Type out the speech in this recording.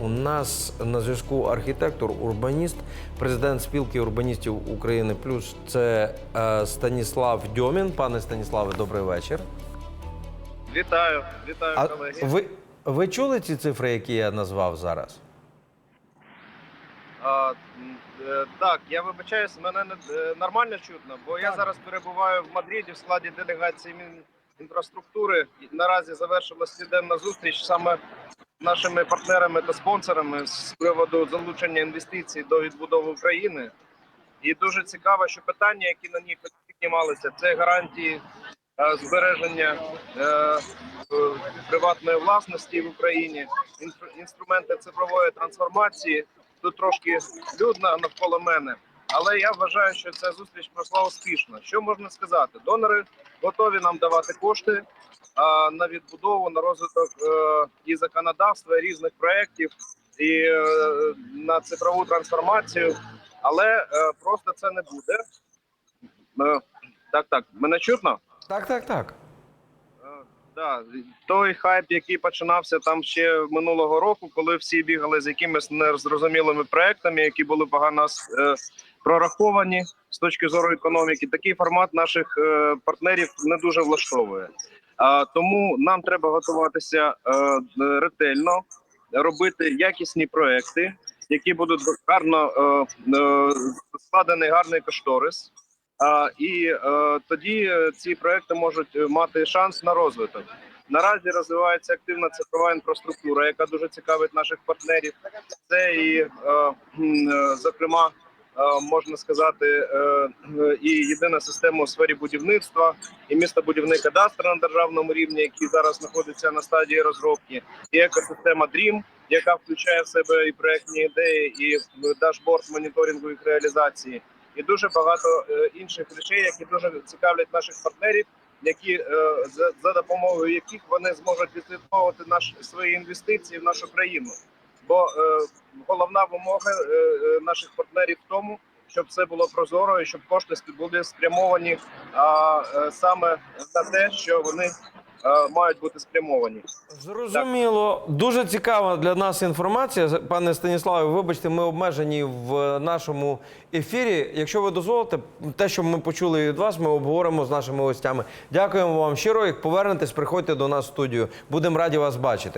У нас на зв'язку архітектор, урбаніст, президент спілки урбаністів України Плюс. Це е, Станіслав Дьомін. Пане Станіславе, добрий вечір. Вітаю, вітаю, А колеги. ви, ви чули ці цифри, які я назвав зараз? А, м, е, так, я вибачаюсь, мене не е, нормально чутно, бо я зараз перебуваю в Мадриді в складі делегації Мінінфраструктури. І Наразі завершилась сліденна зустріч саме нашими партнерами та спонсорами з приводу залучення інвестицій до відбудови України. І дуже цікаво, що питання, які на ній піднімалися, це гарантії е, збереження е, приватної власності в Україні, інструменти цифрової трансформації. Тут трошки людно навколо мене, але я вважаю, що ця зустріч пройшла успішно. Що можна сказати? Донори готові нам давати кошти а, на відбудову, на розвиток е, і законодавства, і різних проєктів, і е, на цифрову трансформацію. Але е, просто це не буде. Е, так, так, мене чутно? Так, так, так. Да, той хайп, який починався там ще минулого року, коли всі бігали з якимись незрозумілими проектами, які були погано е, прораховані з точки зору економіки. Такий формат наших е, партнерів не дуже влаштовує. А тому нам треба готуватися е, ретельно, робити якісні проекти, які будуть гарно е, е, складений гарний кошторис. І е, тоді е, ці проекти можуть е, мати шанс на розвиток. Наразі розвивається активна цифрова інфраструктура, яка дуже цікавить наших партнерів. Це і, зокрема, можна сказати, і єдина система у сфері будівництва, і містобудівний кадастр на державному рівні, який зараз знаходиться на стадії розробки, і екосистема DREAM, яка включає в себе і проектні ідеї, і дашборд моніторингу їх реалізації і дуже багато е, інших речей, які дуже цікавлять наших партнерів, які е, за, допомогою яких вони зможуть відслідковувати наш свої інвестиції в нашу країну. Бо е, головна вимога наших партнерів в тому, щоб все було прозоро і щоб кошти були спрямовані а, саме на те, що вони мають бути спрямовані. Зрозуміло. Дуже цікава для нас інформація. Пане Станіславе, вибачте, ми обмежені в нашому ефірі. Якщо ви дозволите, те, що ми почули від вас, ми обговоримо з нашими гостями. Дякуємо вам щиро. Як повернетесь, приходьте до нас в студію. Будемо раді вас бачити.